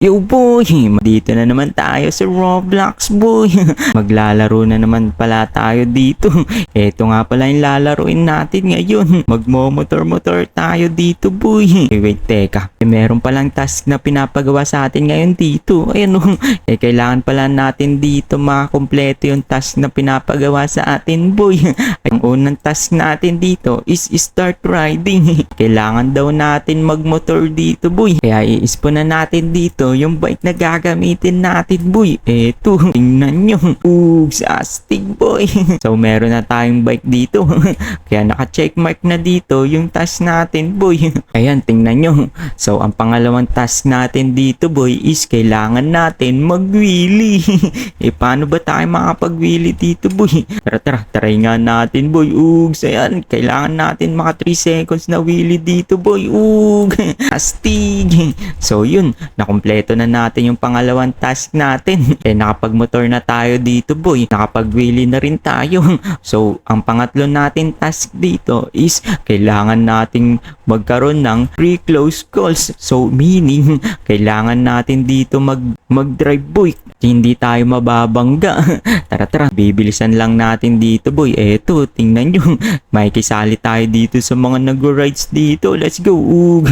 Yo boy, dito na naman tayo sa Roblox boy. Maglalaro na naman pala tayo dito. Ito nga pala yung lalaroin natin ngayon. Magmo-motor-motor tayo dito boy. Eh, wait, teka. Eh, meron palang task na pinapagawa sa atin ngayon dito. Ayan oh. Eh, kailangan pala natin dito makakompleto yung task na pinapagawa sa atin boy. Ang unang task natin dito is start riding. Kailangan daw natin magmotor dito boy. Kaya i-spawn na natin dito yung bike na gagamitin natin boy. Eto, tingnan nyo. Ugs, astig boy. so meron na tayong bike dito. Kaya naka-check mark na dito yung task natin boy. Ayan, tingnan nyo. So ang pangalawang task natin dito boy is kailangan natin mag-wheelie. eh paano ba tayo makapag-wheelie dito boy? Tara tara, try nga natin boy. Ugs, ayan. Kailangan natin maka 3 seconds na wheelie dito boy. Ug, astig. So yun, nakompleto na natin yung pangalawang task natin. Eh nakapag-motor na tayo dito boy. Nakapag-wheelie na rin tayo. So ang pangatlo natin task dito is kailangan nating magkaroon ng pre-close calls. So meaning, kailangan natin dito mag mag-drive boy. Hindi tayo mababangga. tara tara, bibilisan lang natin dito boy. Eto, tingnan nyo. May kisali tayo dito sa mga nag-rides dito. Let's go. Ug.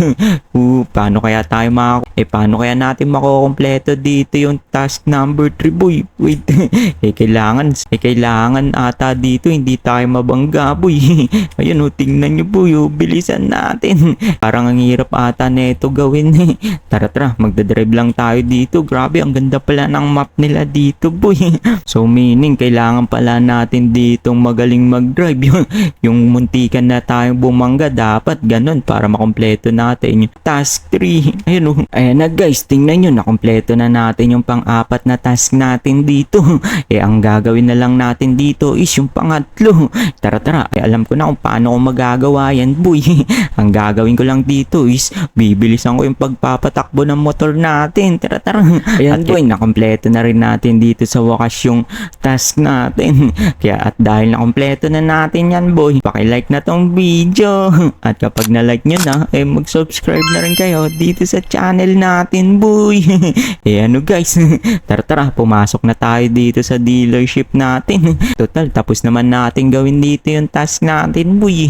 Uh, paano kaya tayo maka... Eh, paano kaya natin makukompleto dito yung task number 3 boy? Wait. eh, kailangan... Eh, kailangan ata dito hindi tayo mabangga boy. Ayun oh, tingnan nyo boy. Oh, bilisan natin. Parang ang hirap ata neto gawin eh. Tara tara, magdadrive lang tayo dito. Grabe, ang ganda pala ng map nila dito boy. so meaning, kailangan pala natin ditong magaling mag-drive. Yung, yung muntikan na tayong bumangga, dapat ganun para makompleto natin yung task 3. Ayun oh. Ayan na guys, tingnan nyo, nakompleto na natin yung pang-apat na task natin dito. eh, ang gagawin na lang natin dito is yung pangatlo. Tara tara, eh, alam ko na kung paano ko magagawa yan boy. ang gagawin ko lang dito is bibilisan ko yung pagpapatakbo ng motor natin. Tara tara. Ayan boy, nakompleto na rin natin dito sa wakas yung task natin. Kaya at dahil nakompleto na natin yan boy, pakilike na tong video. At kapag na-like nyo na, eh mag-subscribe na rin kayo dito sa channel natin boy. eh ano guys, tara tara, pumasok na tayo dito sa dealership natin. Total, tapos naman natin gawin dito yung task natin boy.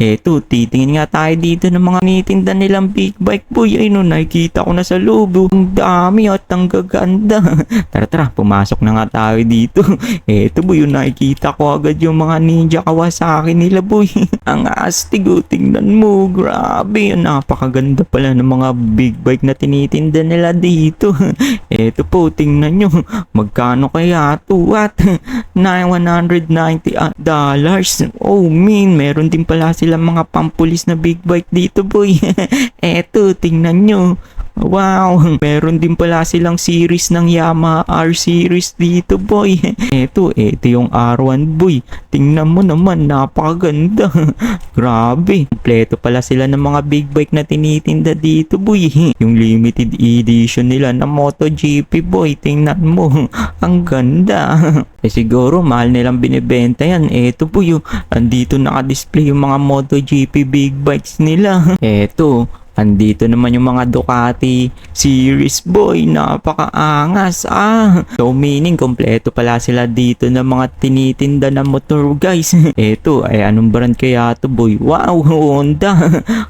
Eto, titingin nga tayo dito ng mga nitinda nilang big bike boy. Ay no, nakikita ko na sa loob. oh. Ang dami at ang gaganda. tara tara, pumasok na nga tayo dito. Eto boy, yung nakikita ko agad yung mga ninja Kawasaki nila boy. ang astig oh, tingnan mo. Grabe, napakaganda pala ng mga big bike na tinitinda nila dito. Eto po, tingnan nyo. Magkano kaya to? What? 990 ah, dollars. Oh, mean, meron din pala silang mga pampulis na big bike dito, boy. Eto, tingnan nyo. Wow, meron din pala silang series ng Yamaha R series dito boy. Eto, eto yung R1 boy. Tingnan mo naman, napakaganda. Grabe, kompleto pala sila ng mga big bike na tinitinda dito boy. Yung limited edition nila na MotoGP boy, tingnan mo. Ang ganda. Eh siguro mahal nilang binibenta yan. Eto po yung andito naka-display yung mga MotoGP big bikes nila. Eto, Andito naman yung mga Ducati series boy, napakaangas ah. So meaning kompleto pala sila dito ng mga tinitinda na motor guys. Eto ay anong brand kaya to boy? Wow, Honda.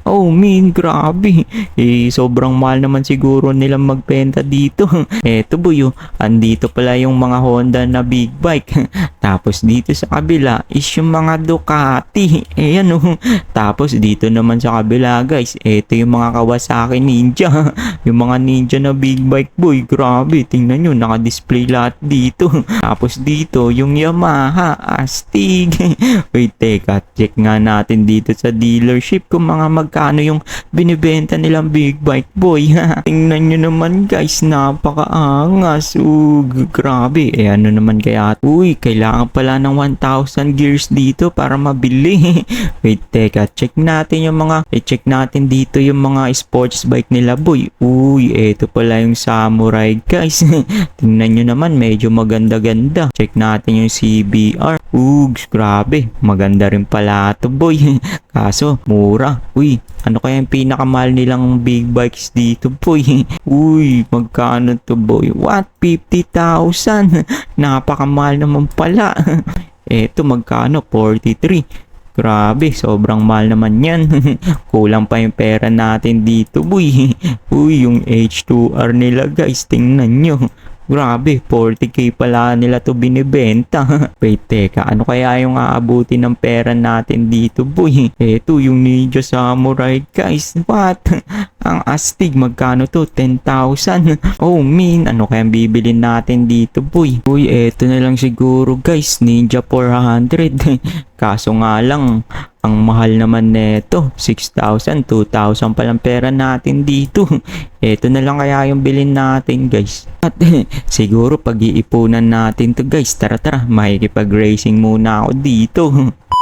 Oh mean, grabe. Eh sobrang mahal naman siguro nilang magbenta dito. Eto boy, oh, andito pala yung mga Honda na big bike. Tapos dito sa kabila is yung mga Ducati. Ayan oh. Tapos dito naman sa kabila guys, eto yung mga Kawasaki Ninja. yung mga ninja na big bike boy. Grabe, tingnan nyo, naka-display lahat dito. Tapos dito, yung Yamaha, astig. Wait, teka, check nga natin dito sa dealership kung mga magkano yung binibenta nilang big bike boy. tingnan nyo naman guys, napakaangas. Ug, grabe. Eh ano naman kaya? Uy, kailangan pala ng 1,000 gears dito para mabili. Wait, teka, check natin yung mga, i-check natin dito yung mga sports bike nila boy. Uy, eto pala yung samurai guys. Tingnan nyo naman, medyo maganda-ganda. Check natin yung CBR. Ugs, grabe. Maganda rin pala to boy. Kaso, mura. Uy, ano kaya yung pinakamahal nilang big bikes dito boy? Uy, magkano to boy? What? 50,000? Napakamahal naman pala. Eto, magkano? 43. Grabe, sobrang mahal naman yan. Kulang pa yung pera natin dito, boy. Uy, yung H2R nila, guys. Tingnan nyo. Grabe, 40k pala nila to binibenta. Wait, teka, ano kaya yung aabuti ng pera natin dito, boy? Eto, yung Ninja Samurai, guys. What? Ang astig, magkano to? 10,000. Oh, min, ano kaya bibilin natin dito, boy? Uy, eto na lang siguro, guys. Ninja 400. Kaso nga lang, ang mahal naman neto. 6,000, 2,000 palang pera natin dito. Eto na lang kaya yung bilin natin, guys. At siguro pag-iipunan natin to, guys. Tara, tara. Makikipag-racing muna ako dito.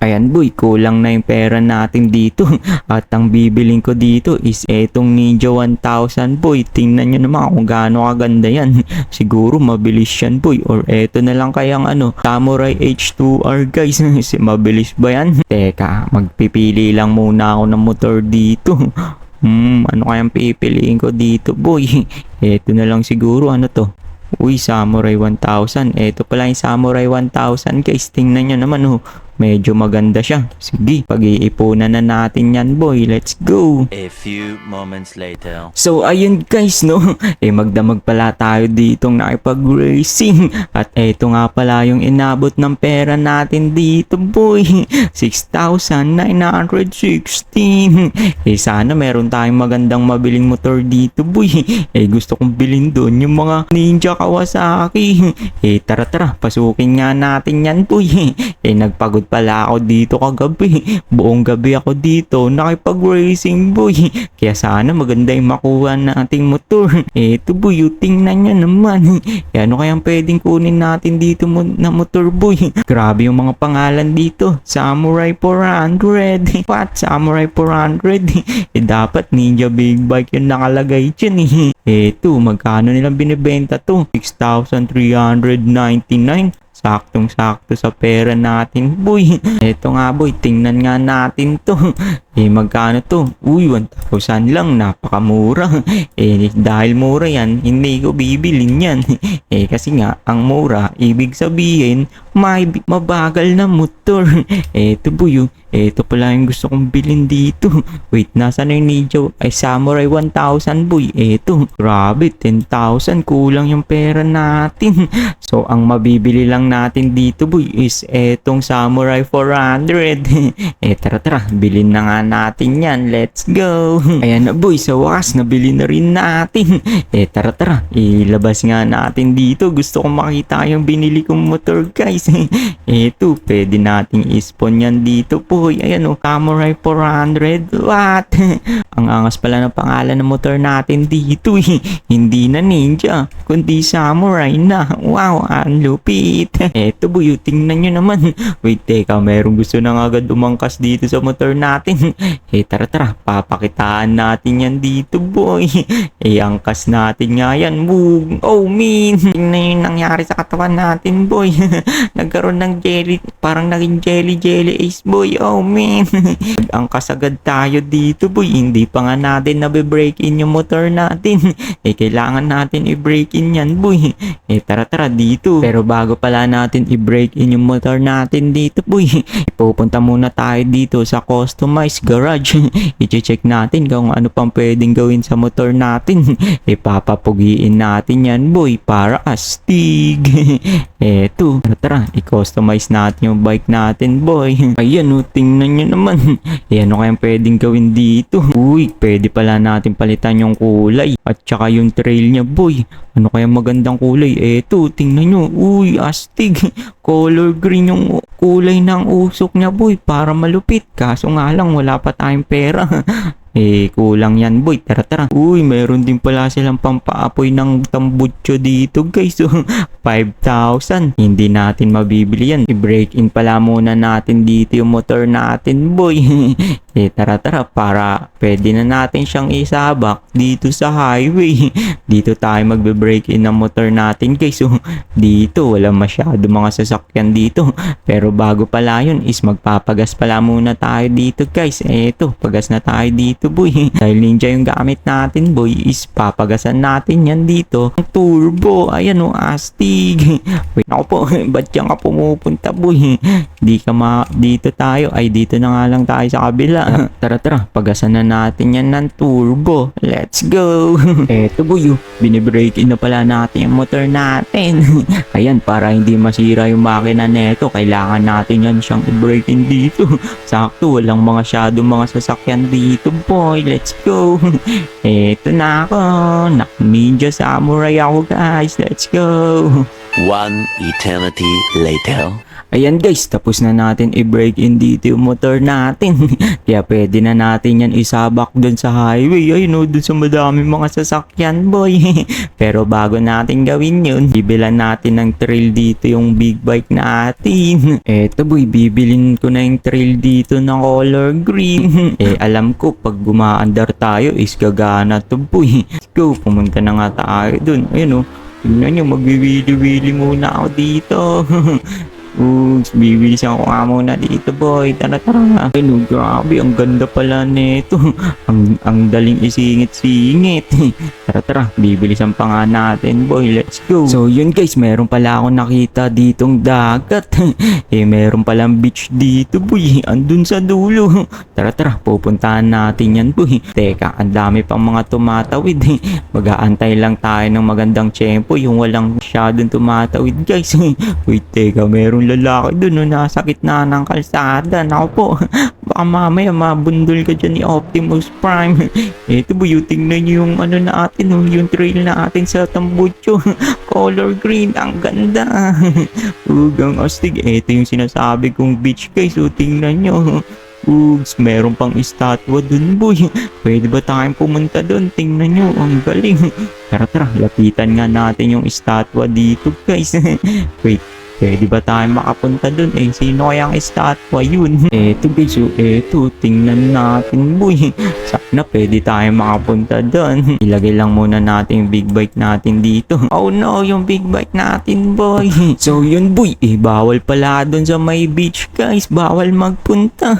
Ayan boy, kulang na yung pera natin dito. At ang bibiling ko dito is etong Ninja 1000 boy. Tingnan nyo naman kung gaano kaganda yan. Siguro mabilis yan boy. Or eto na lang kayang ano, Samurai H2R guys. Mabilis ba yan? Teka, magpipili lang muna ako ng motor dito. Hmm, ano kayang pipiliin ko dito boy? Eto na lang siguro, ano to? Uy, Samurai 1000. Eto pala yung Samurai 1000 guys. Tingnan nyo naman oh. Medyo maganda siya. Sige, pag-iipunan na natin yan boy. Let's go! A few moments later. So ayun guys no, eh magdamag pala tayo ditong nakipag-racing at eto nga pala yung inabot ng pera natin dito boy, 6,916 Eh sana meron tayong magandang mabiling motor dito boy, eh gusto kong bilhin doon yung mga Ninja Kawasaki Eh tara tara, pasukin nga natin yan boy Eh nagpagod pala ako dito kagabi, buong gabi ako dito nakipag-racing boy kaya sana maganda yung makuha nating motor. Eto boy, tingnan nyo naman. Eh, ano kayang pwedeng kunin natin dito mo na motor boy? Grabe yung mga pangalan dito. Samurai 400. What? Samurai 400? eh dapat Ninja Big Bike yung nakalagay dyan eh. Eto, magkano nilang binibenta to? 6,399. Saktong-sakto sa pera natin, boy. Eto nga, boy. Tingnan nga natin to. Eh, magkano to? Uy, 1,000 lang. Napakamura. Eh, dahil mura yan, hindi ko bibilin yan. Eh, kasi nga, ang mura, ibig sabihin, may mabagal na motor. Eto, boy. oh. Eto pala yung gusto kong bilhin dito. Wait, nasa na yung Ninja? Ay, Samurai 1,000, boy. Eto, grabe, 10,000. Kulang yung pera natin. So, ang mabibili lang natin dito, boy, is etong Samurai 400. eh, tara, tara. Bilhin na nga natin yan. Let's go. Ayan na, boy. Sa wakas, nabili na rin natin. Eh, tara, tara. Ilabas nga natin dito. Gusto kong makita yung binili kong motor, guys. Eto, pwede nating ispon yan dito, boy. Ayan o, Samurai 400. What? Ang angas pala ng pangalan ng motor natin dito, eh. Hindi na ninja, kundi samurai na. Wow, ang lupit. Eto, boy, tingnan nyo naman. Wait, teka, merong gusto na agad umangkas dito sa motor natin. Eh, tara, tara, papakitaan natin yan dito, boy. Eh, angkas natin nga yan. Boom. Oh, min. Tingnan yung nangyari sa katawan natin, boy. Nagkaroon ng jelly, parang naging jelly-jelly ace, boy. Oh, man. Nag-angkas agad tayo dito, boy. Hindi pa nga natin nabe-break in yung motor natin. Eh, kailangan natin i-break in yan, boy. Eh, tara, tara, dito. Pero bago pala natin i-break in yung motor natin dito, boy. Pupunta muna tayo dito sa customized garage. I-check natin kung ano pang pwedeng gawin sa motor natin. Ipapapugiin natin yan, boy, para astig. Eto, tara, tara, i-customize natin yung bike natin, boy. Ayan, oh, tingnan nyo naman. Eh, ano kayang pwedeng gawin dito? Uy, pwede pala natin palitan yung kulay. At saka yung trail niya, boy. Ano kayang magandang kulay? Eto, tingnan nyo. Uy, astig. Color green yung kulay ng usok niya, boy. Para malupit. Kaso nga lang, wala pa tayong pera. Eh, kulang yan, boy. Tara, tara. Uy, meron din pala silang pampaapoy ng tambutso dito, guys. So, 5,000. Hindi natin mabibili yan. I-break in pala muna natin dito yung motor natin, boy. eh, tara tara, para pwede na natin siyang isabak dito sa highway. dito tayo magbe-break in ng motor natin, guys. So, dito, wala masyado mga sasakyan dito. Pero bago pala yun is magpapagas pala muna tayo dito, guys. Eto, pagas na tayo dito, boy. Dahil ninja yung gamit natin, boy, is papagasan natin yan dito. Ang turbo, ayan o, astig. Wait, ako po, ba't yan ka pumupunta, boy? Di ka ma, dito tayo, ay dito na nga lang tayo sa kabila. tara, tara, pagasan na natin yan ng turbo. Let's go. Eto, boy, oh, binibreak in na pala natin yung motor natin. Ayan, para hindi masira yung makina neto, kailangan natin yan siyang i-break in dito. Sakto, walang mga shadow mga sasakyan dito, boy. Let's go. Eto na ako. Nak ninja samurai ako, guys. Let's go. One eternity later. Ayan guys, tapos na natin i-break in dito yung motor natin. Kaya pwede na natin yan isabak dun sa highway. Ay no, dun sa madami mga sasakyan boy. Pero bago natin gawin yun, bibilan natin ng trail dito yung big bike natin. Eto boy, bibilin ko na yung trail dito na color green. eh alam ko, pag gumaandar tayo is gagana to boy. Let's go, pumunta na nga tayo dun. Ayun oh. Tingnan nyo, magwiwili-wili muna ako dito. Oops, bibilisan ko nga muna dito boy. Tara tara. Ay no, grabe. Ang ganda pala nito. ang, ang daling isingit-singit. tara tara. Bibilisan pa nga natin boy. Let's go. So yun guys, meron pala akong nakita ditong dagat. eh meron palang beach dito boy. Andun sa dulo. tara tara. Pupuntahan natin yan boy. Teka, ang dami pang mga tumatawid. Mag-aantay lang tayo ng magandang tiyempo. Yung walang masyadong tumatawid guys. Wait, teka, meron lalaki dun no, nasa gitna ng kalsada. Naku po, baka mamaya mabundol ka dyan ni Optimus Prime. Ito po, yung tingnan nyo yung ano natin, no, yung trail natin sa Tambucho. Color green, ang ganda. Ugang astig. Ito yung sinasabi kong beach guys. So, tingnan nyo. Ugs, meron pang estatwa dun boy. Pwede ba tayong pumunta dun? Tingnan nyo, ang galing. Tara tara, lapitan nga natin yung estatwa dito guys. Wait, pwede ba tayo makapunta dun? Eh, sino kayang estatwa yun? Eto guys, so eto, tingnan natin boy. Sana pwede tayo makapunta dun. Ilagay lang muna natin yung big bike natin dito. Oh no, yung big bike natin boy. So yun boy, eh bawal pala dun sa may beach guys. Bawal magpunta.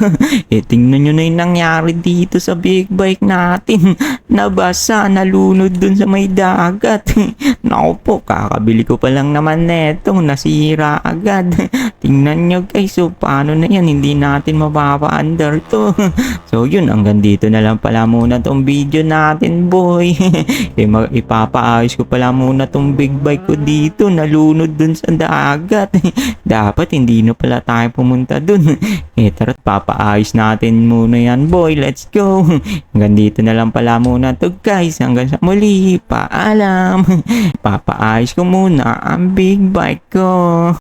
eh tingnan nyo na yung nangyari dito sa big bike natin. Nabasa, nalunod dun sa may dagat. Naku po, kakabili ko pa lang naman neto. Nasira agad. Tingnan nyo guys, so paano na yan? Hindi natin mapapa-under to. so yun, hanggang dito na lang pala muna tong video natin boy. mag- ipapaayos ko pala muna tong big bike ko dito. Nalunod dun sa dagat. Dapat hindi na pala tayo pumunta dun. eh tara't papaayos natin muna yan boy. Let's go. Hanggang dito na lang pala muna to guys. Hanggang sa muli. Paalam. Papaayos ko muna ang big bike ko.